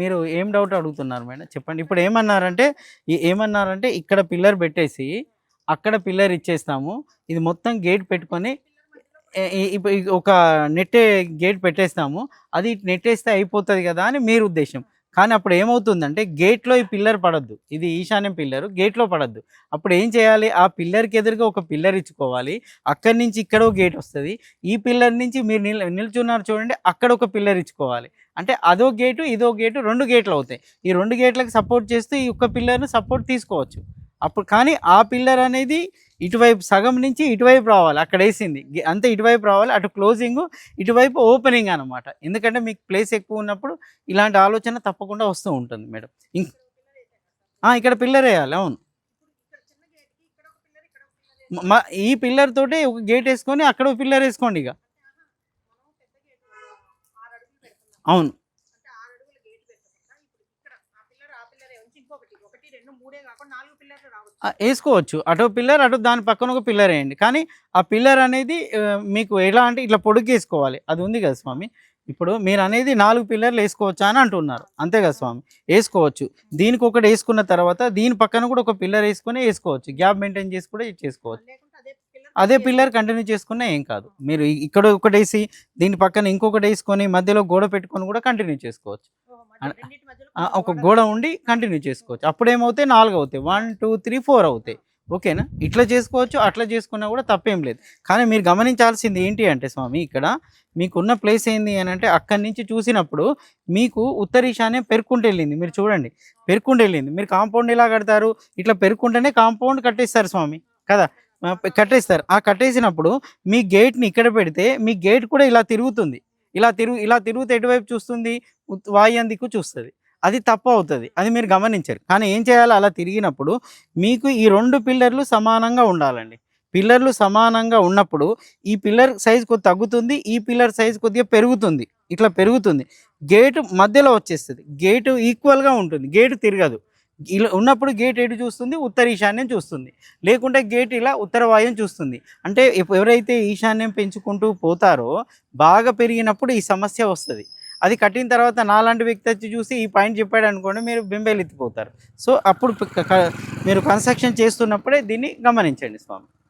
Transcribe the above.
మీరు ఏం డౌట్ అడుగుతున్నారు మేడం? చెప్పండి. ఇప్పుడు ఏమన్నారంటే ఏమన్నారంటే ఇక్కడ పిల్లర్ పెట్టేసి అక్కడ పిల్లర్ ఇచ్చేస్తాము. ఇది మొత్తం గేట్ పెట్టుకొని ఇప్పుడు ఒక నెట్టే గేట్ పెట్టేస్తాము. అది నెట్టేస్తే అయిపోతుంది కదా అని మీరు ఉద్దేశం. కానీ అప్పుడు ఏమవుతుందంటే గేట్లో ఈ పిల్లర్ పడద్దు. ఇది ఈశాన్యం పిల్లర్ గేట్లో పడద్దు. అప్పుడు ఏం చేయాలి? ఆ పిల్లర్కి ఎదురుగా ఒక పిల్లర్ ఇచ్చుకోవాలి. అక్కడి నుంచి ఇక్కడో గేట్ వస్తుంది. ఈ పిల్లర్ నుంచి మీరు నిల్ నిల్చున్నారు చూడండి అక్కడ ఒక పిల్లర్ ఇచ్చుకోవాలి. అంటే అదో గేటు ఇదో గేటు రెండు గేట్లు అవుతాయి. ఈ రెండు గేట్లకు సపోర్ట్ చేస్తూ ఈ ఒక్క పిల్లర్ను సపోర్ట్ తీసుకోవచ్చు. అప్పుడు కానీ ఆ పిల్లర్ అనేది ఇటువైపు సగం నుంచి ఇటువైపు రావాలి. అక్కడ వేసింది. గే- అంతే ఇటువైపు రావాలి. అటు క్లోజింగ్ ఇటువైపు ఓపెనింగ్ అనమాట ఎందుకంటే మీకు ప్లేస్ ఎక్కువ ఉన్నప్పుడు ఇలాంటి ఆలోచన తప్పకుండా వస్తూ ఉంటుంది మేడం. ఇంకా ఇక్కడ పిల్లర్ వేయాలి. అవును. మా ఈ పిల్లర్ తోటే ఒక గేట్ వేసుకొని అక్కడ పిల్లర్ వేసుకోండి ఇక. అవును ఆ, వేసుకోవచ్చు. అటు పిల్లర్ అటు దాని పక్కన ఒక పిల్లర్ వేయండి. కానీ ఆ పిల్లర్ అనేది మీకు ఎలా అంటే ఇట్లా పొడుగు వేసుకోవాలి. అది ఉంది కదా స్వామి. ఇప్పుడు మీరు అనేది నాలుగు పిల్లర్లు వేసుకోవచ్చా అని అంటున్నారు. అంతే కదా స్వామి. వేసుకోవచ్చు. దీనికి ఒకటి వేసుకున్న తర్వాత దీని పక్కన కూడా ఒక పిల్లర్ వేసుకొని వేసుకోవచ్చు. గ్యాప్ మెయింటైన్ చేసి కూడా చేసుకోవచ్చు. అదే పిల్లర్ కంటిన్యూ చేసుకున్నా ఏం కాదు. మీరు ఇక్కడ ఒకటి వేసి దీని పక్కన ఇంకొకటి వేసుకొని మధ్యలో గోడ పెట్టుకొని కూడా కంటిన్యూ చేసుకోవచ్చు. ఒక గోడ ఉండి కంటిన్యూ చేసుకోవచ్చు. అప్పుడు ఏమవుతాయి నాలుగు అవుతాయి వన్ టూ త్రీ ఫోర్ అవుతాయి. ఓకేనా? ఇట్లా చేసుకోవచ్చు అట్లా చేసుకున్నా కూడా తప్పేం లేదు. కానీ మీరు గమనించాల్సింది ఏంటి అంటే స్వామి ఇక్కడ మీకున్న ప్లేస్ ఏంది అని అంటే అక్కడి నుంచి చూసినప్పుడు మీకు ఉత్తర ఈశాన్యం పెరుక్కుంటూ వెళ్ళింది. మీరు చూడండి. పెరుక్కుంటూ వెళ్ళింది. మీరు కాంపౌండ్ ఎలా కడతారు? ఇట్లా పెరుక్కుంటేనే కాంపౌండ్ కట్టేస్తారు స్వామి. కదా? కట్టేస్తారు. ఆ కట్టేసినప్పుడు మీ గేట్ని ఇక్కడ పెడితే మీ గేట్ కూడా ఇలా తిరుగుతుంది. ఇలా తిరుగు ఇలా తిరుగుతే ఎటువైపు చూస్తుంది? ఉత్- దిక్కు చూస్తుంది. అది తప్పు అవుతుంది. అది మీరు గమనించరు. కానీ ఏం చేయాలి? అలా తిరిగినప్పుడు మీకు ఈ రెండు పిల్లర్లు సమానంగా ఉండాలండి. పిల్లర్లు సమానంగా ఉన్నప్పుడు ఈ పిల్లర్ సైజ్ కొద్ది తగ్గుతుంది ఈ పిల్లర్ సైజ్ కొద్దిగా పెరుగుతుంది. ఇట్లా పెరుగుతుంది. గేటు మధ్యలో వచ్చేస్తుంది. గేటు ఈక్వల్గా ఉంటుంది. గేటు తిరగదు. ఇలా ఉన్నప్పుడు గేట్ ఎటు చూస్తుంది? ఉత్తర ఈశాన్యం చూస్తుంది. లేకుంటే గేట్ ఇలా ఉత్తర వాయుం చూస్తుంది. అంటే ఎవరైతే ఈశాన్యం పెంచుకుంటూ పోతారో బాగా పెరిగినప్పుడు ఈ సమస్య వస్తుంది. అది కట్టిన తర్వాత నాలాంటి వ్యక్తి వచ్చి చూసి ఈ పాయింట్ చెప్పాడు అనుకోండి మీరు బెంబేలెత్తిపోతారు. సో అప్పుడు క- మీరు కన్స్ట్రక్షన్ చేస్తున్నప్పుడే దీన్ని గమనించండి స్వామి.